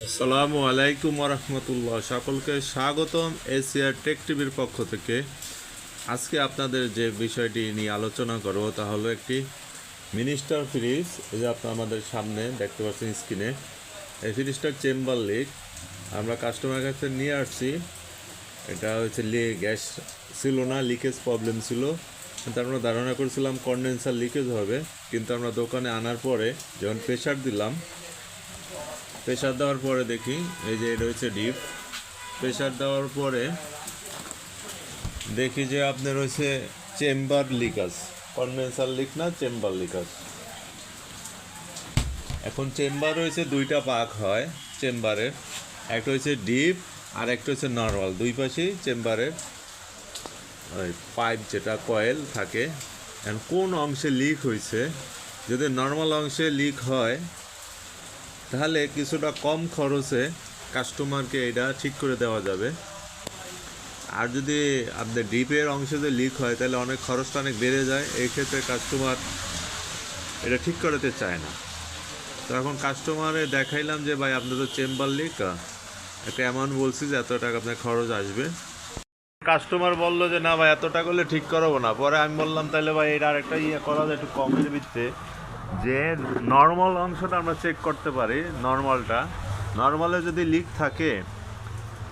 আসসালামু আলাইকুম রহমতুল্লাহ। সকলকে স্বাগতম এশিয়ার টেক টিভির পক্ষ থেকে। আজকে আপনাদের যে বিষয়টি নিয়ে আলোচনা করব তা হলো একটি মিনিস্টার ফ্রিজ, এই যে আপনার আমাদের সামনে দেখতে পাচ্ছেন স্ক্রিনে। এই ফ্রিজটার চেম্বার লিক। আমরা কাস্টমার কাছে নিয়ে আসছি। এটা হচ্ছে লি, গ্যাস ছিল না, লিকেজ প্রবলেম ছিল। কিন্তু আমরা ধারণা করেছিলাম কন্ডেন্সার লিকেজ হবে। কিন্তু আমরা দোকানে আনার পরে যখন প্রেশার দিলাম প্রেশার দেওয়ার পরে দেখি, এই যে এটা হচ্ছে ডিপ। প্রেশার দেওয়ার পরে দেখি যে আপনার হচ্ছে চেম্বার লিকাস কন্ডেন্সার লিক না, চেম্বার লিকাস এখন চেম্বার হয়েছে দুইটা পাক হয় চেম্বারের, একটা হচ্ছে ডিপ আর একটা হচ্ছে নর্মাল। দুই পাশেই চেম্বারের ওই পাইপ যেটা, কয়েল থাকে। এখন কোন অংশে লিক হয়েছে, যদি নর্মাল অংশে লিক হয় তাহলে কিছুটা কম খরচে কাস্টমারকে এটা ঠিক করে দেওয়া যাবে। আর যদি আপনার ডিপের অংশে যদি লিক হয়, তাহলে অনেক খরচটা অনেক বেড়ে যায়। এই ক্ষেত্রে কাস্টমার এটা ঠিক করাতে চায় না। তো এখন কাস্টমারে দেখাইলাম যে, ভাই আপনার তো চেম্বার লিক একটা অ্যামাউন্ট বলছি যে, এত টাকা আপনার খরচ আসবে। কাস্টমার বলল যে, না ভাই এত টাকা করলে ঠিক করাবো না। পরে আমি বললাম, তাহলে ভাই, এটা আরেকটা ইয়ে করা যায় একটু কমের ভিত্তিতে। যে নর্মাল অংশটা আমরা চেক করতে পারি নর্মালটা নর্মালে যদি লিক থাকে,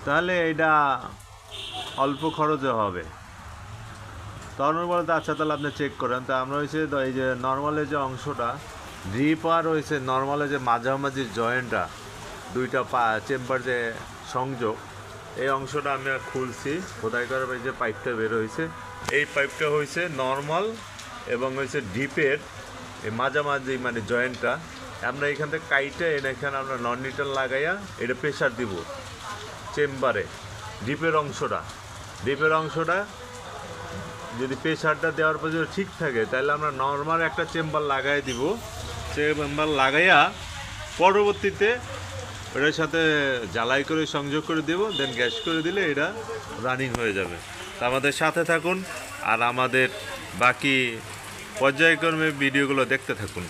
তাহলে এটা অল্প খরচে হবে। তখন বলতে আচ্ছা তাহলে আপনি চেক করেন। তা আমরা হয়েছে এই যে নর্মালের যে অংশটা ড্রিপ আর হয়েছে নর্মালে যে মাঝামাঝি জয়েন্টটা দুইটা পা চেম্বার যে সংযোগ, এই অংশটা আমি খুলছি। খোদাই করার যে পাইপটা বের হয়েছে এই পাইপটা হয়েছে নর্মাল এবং হয়েছে ডিপের এই মাঝামাঝি মানে জয়েন্টটা, আমরা এখান থেকে কাইটে এনে এখানে আমরা নন নিটল লাগাইয়া এটা প্রেশার দিব চেম্বারে, ডিপের অংশটা। ডিপের অংশটা যদি প্রেশারটা দেওয়ার পর যদি ঠিক থাকে, তাহলে আমরা নর্মাল একটা চেম্বার লাগাই দিব। চেম্বার লাগাইয়া পরবর্তীতে ওটার সাথে জ্বালাই করে, সংযোগ করে দেব দেন গ্যাস করে দিলে এটা রানিং হয়ে যাবে। তা আমাদের সাথে থাকুন, আর আমাদের বাকি পর্যায়ক্রমে ভিডিওগুলো দেখতে থাকুন।